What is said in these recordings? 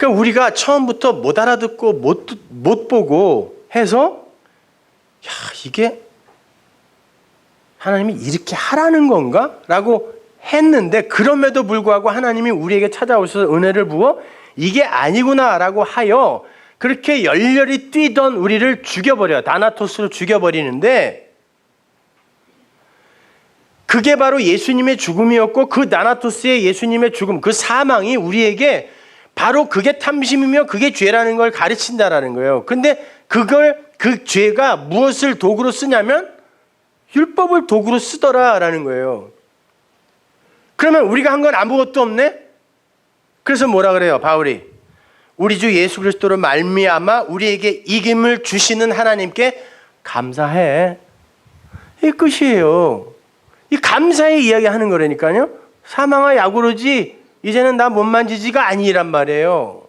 그러니까 우리가 처음부터 못 알아듣고 못, 듣- 못 보고 해서 야, 이게 하나님이 이렇게 하라는 건가? 라고 했는데 그럼에도 불구하고 하나님이 우리에게 찾아오셔서 은혜를 부어 이게 아니구나라고 하여 그렇게 열렬히 뛰던 우리를 죽여버려요. 다나토스로 죽여버리는데 그게 바로 예수님의 죽음이었고 그 나나토스의 예수님의 죽음, 그 사망이 우리에게 바로 그게 탐심이며 그게 죄라는 걸 가르친다라는 거예요. 근데 그걸 그 죄가 무엇을 도구로 쓰냐면 율법을 도구로 쓰더라라는 거예요. 그러면 우리가 한 건 아무것도 없네? 그래서 뭐라 그래요, 바울이? 우리 주 예수 그리스도로 말미암아 우리에게 이김을 주시는 하나님께 감사해. 이 끝이에요. 이 감사의 이야기 하는 거라니까요. 사망아 야구르지 이제는 나 못 만지지가 아니란 말이에요.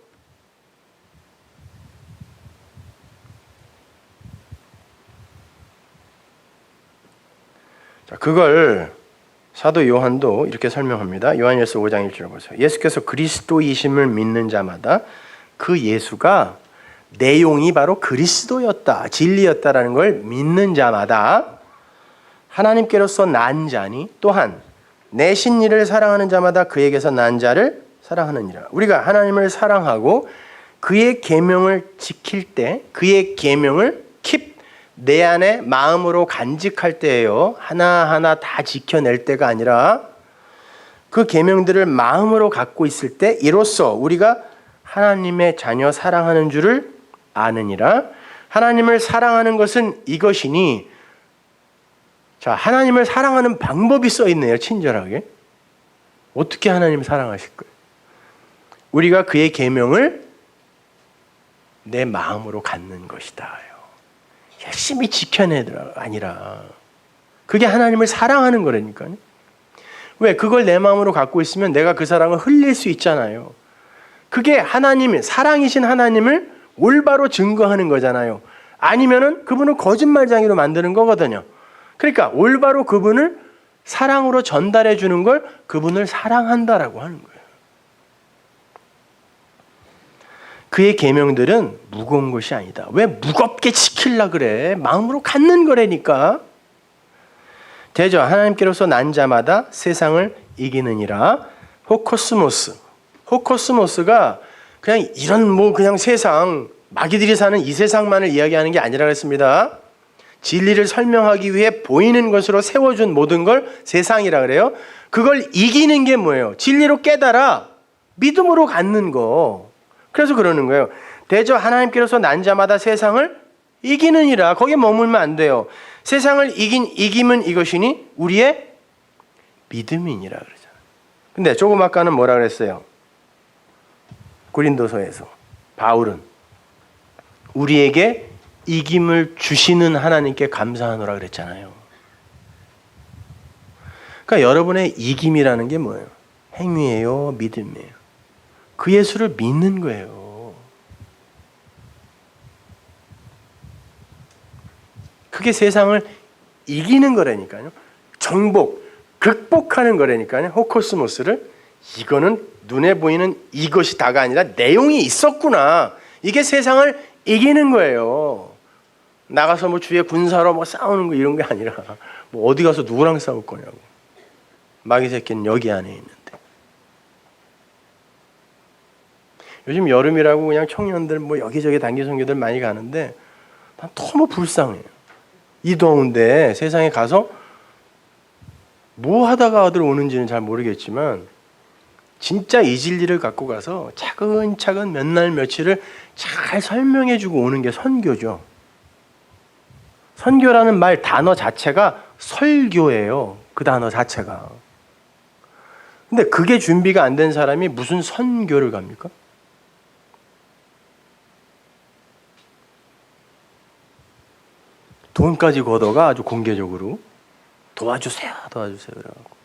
자, 그걸 사도 요한도 이렇게 설명합니다. 요한일서 5장 1절 보세요. 예수께서 그리스도이심을 믿는 자마다 그 예수가 내용이 바로 그리스도였다, 진리였다라는 걸 믿는 자마다 하나님께로서 난 자니 또한 내신 이를 사랑하는 자마다 그에게서 난 자를 사랑하느니라. 우리가 하나님을 사랑하고 그의 계명을 지킬 때 그의 계명을 킵내 안에 마음으로 간직할 때예요. 하나하나 다 지켜낼 때가 아니라 그 계명들을 마음으로 갖고 있을 때 이로써 우리가 하나님의 자녀 사랑하는 줄을 아느니라. 하나님을 사랑하는 것은 이것이니 자, 하나님을 사랑하는 방법이 써 있네요. 친절하게. 어떻게 하나님을 사랑하실 거예요? 우리가 그의 계명을 내 마음으로 갖는 것이다. 열심히 지켜내더라 아니라 그게 하나님을 사랑하는 거라니까요. 왜 그걸 내 마음으로 갖고 있으면 내가 그 사랑을 흘릴 수 있잖아요. 그게 하나님 사랑이신 하나님을 올바로 증거하는 거잖아요. 아니면은 그분을 거짓말장이로 만드는 거거든요. 그러니까 올바로 그분을 사랑으로 전달해 주는 걸 그분을 사랑한다라고 하는 거예요. 그의 계명들은 무거운 것이 아니다. 왜 무겁게 지킬라 그래? 마음으로 갖는 거라니까. 되죠. 하나님께로서 난 자마다 세상을 이기느니라. 호코스모스. 호코스모스가 그냥 이런 뭐 그냥 세상 마귀들이 사는 이 세상만을 이야기하는 게 아니라 그랬습니다. 진리를 설명하기 위해 보이는 것으로 세워준 모든 걸 세상이라 그래요. 그걸 이기는 게 뭐예요? 진리로 깨달아 믿음으로 갖는 거. 그래서 그러는 거예요. 대저 하나님께로서 난 자마다 세상을 이기느니라. 거기에 머물면 안 돼요. 세상을 이긴 이김은 이것이니 우리의 믿음이니라 그러잖아요. 근데 조금 아까는 뭐라 그랬어요? 고린도서에서 바울은 우리에게 이김을 주시는 하나님께 감사하노라 그랬잖아요. 그러니까 여러분의 이김이라는 게 뭐예요? 행위예요, 믿음이에요. 그 예수를 믿는 거예요. 그게 세상을 이기는 거라니까요. 정복, 극복하는 거라니까요. 호코스모스를 이거는 눈에 보이는 이것이 다가 아니라 내용이 있었구나. 이게 세상을 이기는 거예요. 나가서 뭐 주위에 군사로 뭐 싸우는 거 이런 게 아니라 뭐 어디 가서 누구랑 싸울 거냐고. 마귀 새끼는 여기 안에 있는데. 요즘 여름이라고 그냥 청년들 뭐 여기저기 단기 선교들 많이 가는데 난 너무 불쌍해요. 이 더운데 세상에 가서 뭐 하다가 어들 오는지는 잘 모르겠지만 진짜 이 진리를 갖고 가서 차근차근 몇 날 며칠을 잘 설명해 주고 오는 게 선교죠. 선교라는 말 단어 자체가 설교예요. 그 단어 자체가. 근데 그게 준비가 안 된 사람이 무슨 선교를 갑니까? 돈까지 걷어가 아주 공개적으로 도와주세요, 도와주세요. 그래갖고.